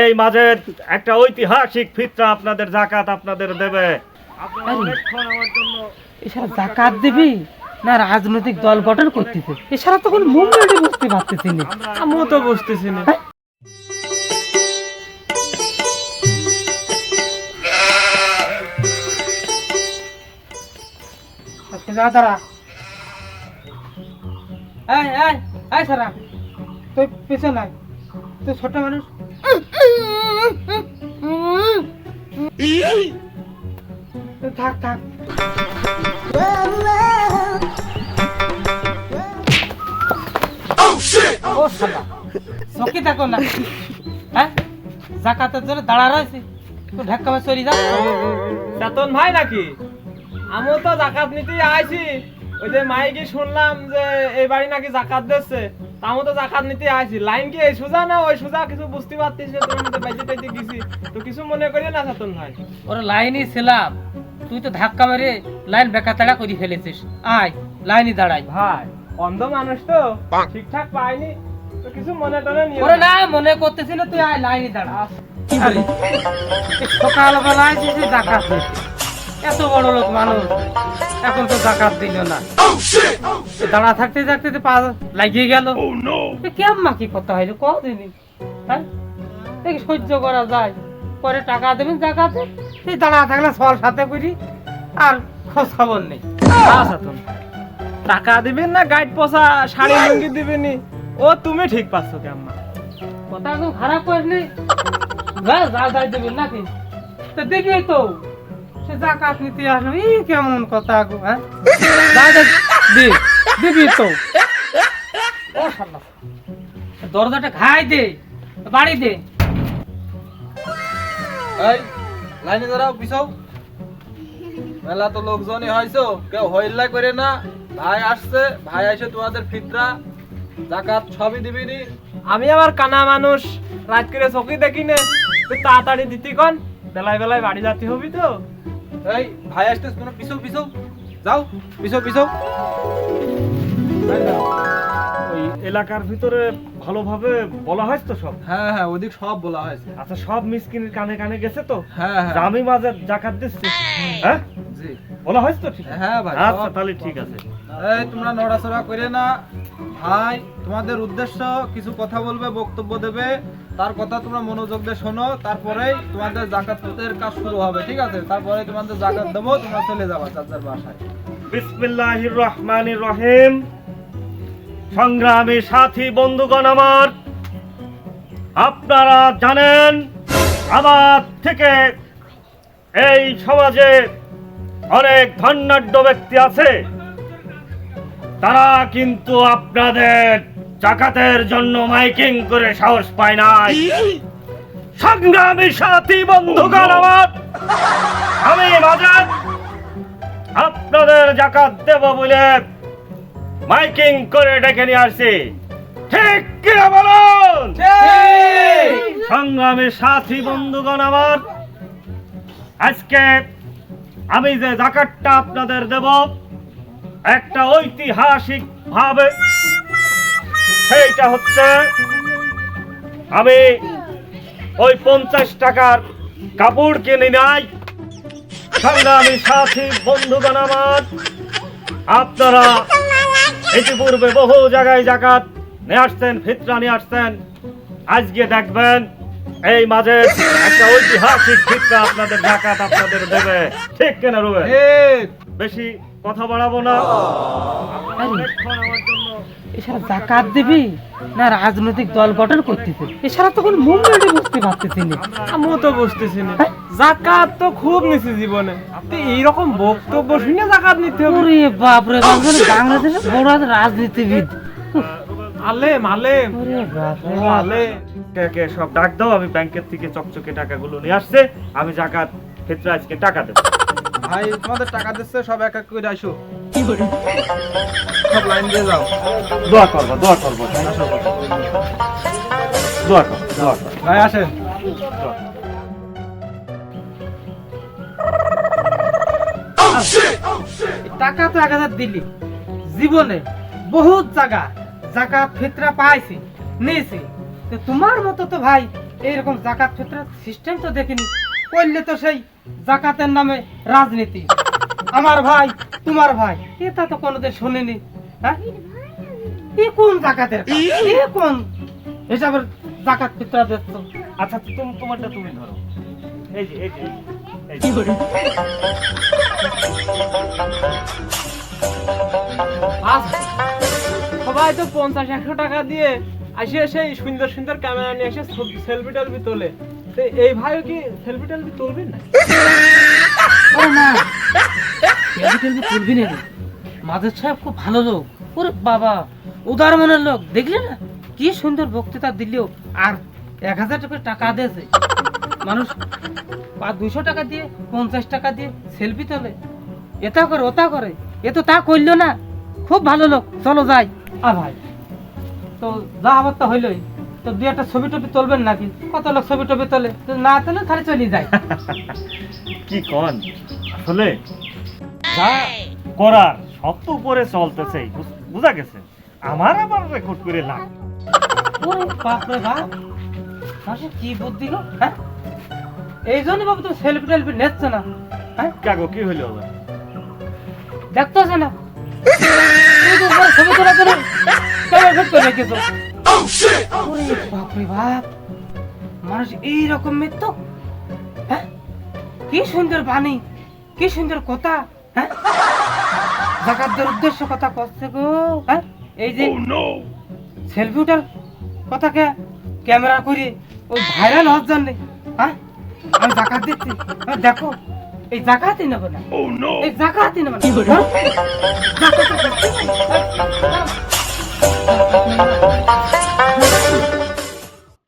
এই মাঝের একটা ঐতিহাসিক ফিতরা আপনাদের জাকাত আপনাদের দেবে। এছাড়া জাকাত দিবি? না রাজনৈতিক দল গঠন করতেছে। এছাড়া তো কোনো মুভমেন্টে বুঝতে পারতেছি না। আমিও তো বুঝতেছি না। যা দাঁড়া। এই এই এই সারা। তুই পিছনে তুই ছোট মানুষ। থাক থাক। ও শালা। চকি থাকো না। হ্যাঁ? জাকাতের জন্য দাঁড়া রয়েছে। তুই ঢাক্কা মার চলে যা চেতন ভাই নাকি? আমিও তো জাকাত নিতে আইছি। ওই যে মাইকে শুনলাম যে এই বাড়ি নাকি জাকাত দিচ্ছে। তা তো জাকাত নিতে আইছি। লাইন কি এই সোজা না ওই সোজা? কিছু বুঝতে পারতিস না তোর মধ্যে বাইতে টাইতে গেছি। তো কিছু মনে করি না চেতন ভাই? ওরা লাইনই ছিলাম। তুই তো ধাক্কা মেরে লাইন বেকা তাড়া করে ফেলেছিস। আয় লাইনই দাঁড়াই। ভাই অন্ধ মানুষ তো। ঠিকঠাক পাইনি। তো কিছু মনে টনে নিয়ে ওরে না মনে করতেছি না তুই আয় লাইনই দাঁড়া। সকালবেলায় যে জাকাত। এত বড় লোক মানুষ। এখন তো জাকাত দিল না। দাঁড়া থাকতে থাকতে তো পা লাগিয়ে গেল। এ কেমন কি কথা হইল? কদিনই হ্যাঁ? দেখি সহ্য করা যায়? পরে টাকা দেবেন জাকাতে? তুই দাঁড়া থাকলে সল সাথে করি। আর খোঁজ খবর নেই। চেতন টাকা দিবেন না গাইড পোষা শাড়ি লুঙ্গি দিবেনি? ও তুমি ঠিক পাচ্ছ কেমন কথা তো খারাপ করিনি। যা যা যাই দেবেন নাকি? তো দেখবি তো। সে জাকাত নিতে আসলো ই কেমন কথা গো হ্যাঁ? দি দিবি তো। দরজাটা খাই দে বাড়ি দে। এই লাইনে দাঁড়াও পিছাও। মেলা তো লোকজনই হয়েছো কেউ হইল্লা করে না। ভাই আসছে ভাই এসে তোমাদের ফিতরা। জাকাত সবই দিবিনি আমি আবার কানা মানুষ রাত করে চকি দেখি নে। তুই তাড়াতাড়ি দিতি কন বেলায় বেলায় বাড়ি যাতে হবি তো। এই ভাই আসতেছ তোমরা পিছু পিছু যাও পিছু পিছু ওই এলাকার ভিতরে ভালোভাবে বলা হয় তো সব? হ্যাঁ হ্যাঁ ওদিক সব বলা হয়েছে। আচ্ছা সব মিসকিনের কানে কানে গেছে তো? হ্যাঁ হ্যাঁ। আমি মাঝে জাকাত দিচ্ছি। হ্যাঁ। জি বলা হয়েছে তো ঠিক হ্যাঁ ভাই, আচ্ছা তাহলে ঠিক আছে। এই তোমরা নড়াচড়া করে না। ভাই তোমাদের উদ্দেশ্য কিছু কথা বলবে বক্তব্য দেবে। তার কথা তোমরা মনোযোগ দিয়ে শোনো। তারপরেই তোমাদের জাকাতের কাজ শুরু হবে ঠিক আছে? তারপরে তোমাদের জাকাত দেবো তোমরা চলে যাবা চাচার বাসায়। বিসমিল্লাহির রহমানির রহিম সংগ্রামী সাথী বন্ধুগণ আমার আপনারা জানেন আমার থেকে এই সমাজে অনেক ধন্যাঢ্য ব্যক্তি আছে। তারা কিন্তু আপনাদের জাকাতের জন্য মাইকিং করে সাহস পায় নাই। সংগ্রামী সাথী বন্ধুগণ আমার আমি মাজার আপনাদের জাকাত দেব বলে মাইকিং করে ডেকে নিয়ে আসছি। ঠিক কিনা বলুন? সংগ্রামী সাথী বন্ধুগণ আমার আজকে আমি যে জাকাতটা আপনাদের দেব, একটা ঐতিহাসিক ভাবে, সেইটা হচ্ছে আমি ওই পঞ্চাশ টাকার কাপড় কিনি নাই। সংগ্রামী সাথী, বন্ধুগণ আমার, আপনারা ইতিপূর্বে বহু জায়গায় জাকাত নিয়ে আসছেন, ফিতরা নিয়ে আসছেন। আজকে দেখবেন এই মাঝে একটা ঐতিহাসিক ফিতরা আপনাদের জাকাত আপনাদের দেবে। ঠিক কেন রুবে বেশি কথা বাড়াবো না। এছাড়া জাকাত দিবি না রাজনৈতিক দল গঠন করতেছে? এছাড়া তখন মুভমেন্টে বুঝতে পারতেছি না। আমিও তো বুঝতেছি না। জাকাত তো খুব নিছি জীবনে। তো এইরকম বক্তব্য শুনে জাকাত নিতে হবে। ওরে বাপ রে বাপ মানে বাংলাদেশের বড় রাজনীতিবিদ। আলেম আলেম। আলেম। কে কে সব ডাক দাও আমি ব্যাংকের থেকে চকচকে টাকাগুলো নিয়ে আসছে আমি জাকাত ক্ষেত্রে আজকে টাকা দেবো। ভাই তোমাদের টাকা দিচ্ছে সব এক এক করে আসো। সব লাইন দিয়ে যাও। দোয়া করব দোয়া করব। দোয়া কর দোয়া কর ভাই আসেন। টাকা তো এক হাজার দিলি। জীবনে বহুত জায়গা জাকাত ফিতরা পাইছি নিয়েছি। তো তোমার মতো তো ভাই এইরকম জাকাত ফেতরার সিস্টেম তো দেখিনি। করলে তো সেই জাকাতের নামে রাজনীতি। আমার ভাই তোমার ভাই এটা তো কোনোদিন শুনিনি। হ্যাঁ? এ কোন জাকাতের? এ কোন? হিসাবের জাকাত ফিতরা দিচ্ছ আচ্ছা তুমি তোমারটা তুমি ধরো। এই যে এই যে এই যে। আচ্ছা। সবাই তো পঞ্চাশ, একশো টাকা দিয়ে আসে সেই সুন্দর সুন্দর ক্যামেরা নিয়ে এসে সেলফি টেলফি তোলে। তো এই ভাইও কি সেলফি টেলফি তুলবেন না তুলবি না মাদের সাহেব খুব ভালো লোক। ওরে বাবা, উদার মনের লোক। দেখলি না? কি সুন্দর বক্তৃতা দিলেও আর এক হাজার টাকা টাকা দিয়েছে। মানুষ পাঁচ দুশো টাকা দিয়ে, পঞ্চাশ টাকা দিয়ে সেলফি তোলে। এটা করে ওটা করে। এ তো তা করল না। খুব ভালো লোক। চলো যাই। আ ভাই। তো যা আবার তো হইলই। তো দুই একটা ছবি টবি তুলবেন নাকি? কত লোক ছবি টবি তোলে? তো না তোলে তাহলে চলে যায় কি কন? আসলে যা করার সব তো উপরে চলতেছে বুঝা গেছে। আমার আবার রেকর্ড করে লাগ ওরে বাপরে বাপ। মাসে কি বুদ্ধি গো হ্যাঁ? এই জন্য বাবু তুমি সেলফি টেলফি নিচ্ছ না হ্যাঁ? কাগো কি হইল আবার? দেখতেছ না? ক্যামেরা কি সুন্দর বাণী কি সুন্দর কথা হ্যাঁ উদ্দেশ্য কথা করছে গো হ্যাঁ? এই যে সেলফি উঠার কথাকে ক্যামেরা করে ওই ভাইরাল হওয়ার জন্য হ্যাঁ, দেখো। এই জাকাতই নেব না। এই জাকাতই নেব না। হ্যাঁ? হ্যাঁ?